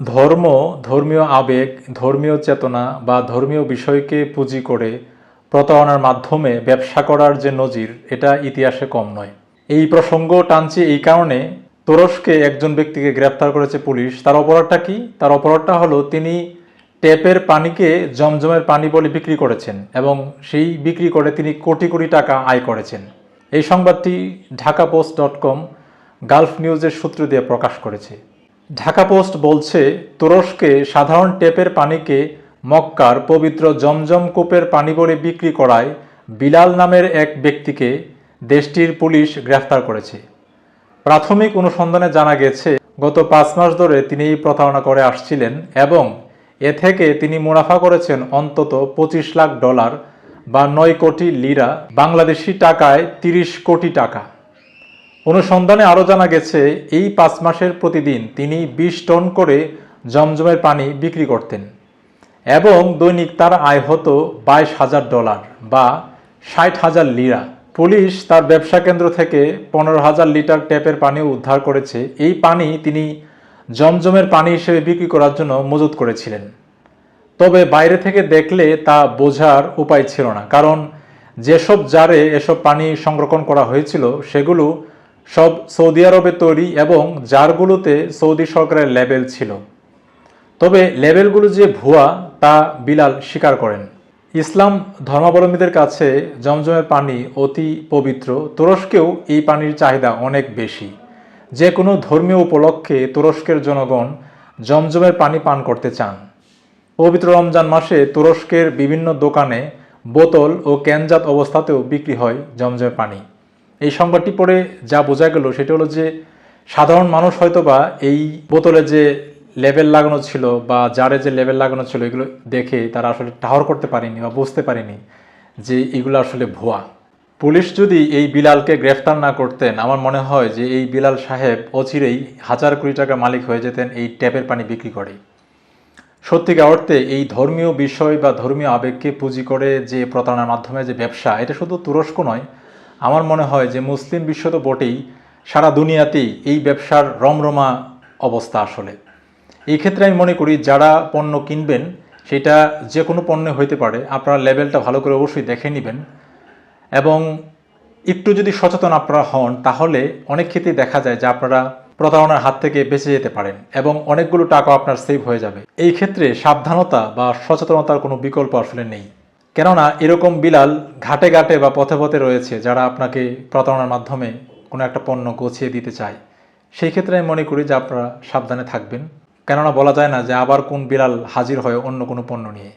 ধর্ম, ধর্মীয় আবেগ, ধর্মীয় চেতনা বা ধর্মীয় বিষয়কে পুঁজি করে প্রতারণার মাধ্যমে ব্যবসা করার যে নজির, এটা ইতিহাসে কম নয়। এই প্রসঙ্গ টানছি এই কারণে তুরস্কে একজন ব্যক্তিকে গ্রেপ্তার করেছে পুলিশ। তার অপরাধটা কি? তার অপরাধটা হলো, তিনি ট্যাপের পানিকে জমজমের পানি বলে বিক্রি করেছেন এবং সেই বিক্রি করে তিনি কোটি কোটি টাকা আয় করেছেন। এই সংবাদটি Dhaka post dot com, gulf নিউজের সূত্র দিয়ে প্রকাশ করেছে। ঢাকা পোস্ট বলছে, তুরস্কে সাধারণ টেপের পানিকে মক্কার পবিত্র জমজম কূপের পানি বলে বিক্রি করায় বিলাল নামের এক ব্যক্তিকে দেশটির পুলিশ গ্রেফতার করেছে। প্রাথমিক অনুসন্ধানে জানা গেছে, গত পাঁচ মাস ধরে তিনি প্রতারণা করে আসছিলেন এবং এ থেকে তিনি মুনাফা করেছেন অন্তত পঁচিশ লাখ ডলার বা নয় কোটি লিরা বাংলাদেশি টাকায় তিরিশ কোটি টাকা। অনুসন্ধানে আরও জানা গেছে, এই পাঁচ মাসের প্রতিদিন তিনি বিশ টন করে জমজমের পানি বিক্রি করতেন এবং দৈনিক তার আয় হতো বাইশ হাজার ডলার বা ষাট হাজার লিরা। পুলিশ তার ব্যবসা কেন্দ্র থেকে পনেরো হাজার লিটার ট্যাপের পানি উদ্ধার করেছে। এই পানি তিনি জমজমের পানি হিসেবে বিক্রি করার জন্য মজুত করেছিলেন। তবে বাইরে থেকে দেখলে তা বোঝার উপায় ছিল না, কারণ যেসব জারে এসব পানি সংরক্ষণ করা হয়েছিল, সেগুলো সব সৌদি আরবে তৈরি এবং জারগুলোতে সৌদি সরকারের লেবেল ছিল। তবে লেবেলগুলো যে ভুয়া, তা বিলাল স্বীকার করেন। ইসলাম ধর্মাবলম্বীদের কাছে জমজমের পানি অতি পবিত্র। তুরস্কেও এই পানির চাহিদা অনেক বেশি। যে কোনো ধর্মীয় উপলক্ষে তুরস্কের জনগণ জমজমের পানি পান করতে চান। পবিত্র রমজান মাসে তুরস্কের বিভিন্ন দোকানে বোতল ও ক্যানজাত অবস্থাতেও বিক্রি হয় জমজমের পানি। এই সংবাদটি পড়ে যা বোঝা গেল সেটা হলো যে সাধারণ মানুষ হয়তো বা এই বোতলে যে লেবেল লাগানো ছিল বা জারে যে লেবেল লাগানো ছিল, এগুলো দেখে তারা আসলে টাহর করতে পারেনি বা বুঝতে পারেনি যে এগুলো আসলে ভুয়া। পুলিশ যদি এই বিলালকে গ্রেফতার না করতেন, আমার মনে হয় যে এই বিলাল সাহেব অচিরেই হাজার কোটি টাকা মালিক হয়ে যেতেন এই ট্যাপের পানি বিক্রি করে। সত্যিকার অর্থে এই ধর্মীয় বিষয় বা ধর্মীয় আবেগকে পুঁজি করে যে প্রতারণার মাধ্যমে যে ব্যবসা, এটা শুধু তুরস্ক নয় আমার মনে হয় যে মুসলিম বিশ্ব তো বটেই, সারা দুনিয়াতেই এই ব্যবসার রমরমা অবস্থা আসলে। এই ক্ষেত্রে আমি মনে করি যারা পণ্য কিনবেন, সেটা যে কোনো পণ্য হইতে পারে, আপনারা লেভেলটা ভালো করে অবশ্যই দেখে নেবেন। এবং একটু যদি সচেতন আপনারা হন, তাহলে অনেক ক্ষেত্রেই দেখা যায় যে আপনারা প্রতারণার হাত থেকে বেঁচে যেতে পারেন এবং অনেকগুলো টাকা আপনার সেভ হয়ে যাবে। এই ক্ষেত্রে সাবধানতা বা সচেতনতার কোনো বিকল্প আসলে নেই। কেননা এরকম বিলাল ঘাটে ঘাটে বা পথে পথে রয়েছে যারা আপনাকে প্রতারণার মাধ্যমে কোনো একটা পণ্য গোছিয়ে দিতে চায়। সেই ক্ষেত্রে আমি মনে করি যে আপনারা সাবধানে থাকবেন। কেননা বলা যায় না যে আবার কোন বিড়াল হাজির হয় অন্য কোনো পণ্য নিয়ে।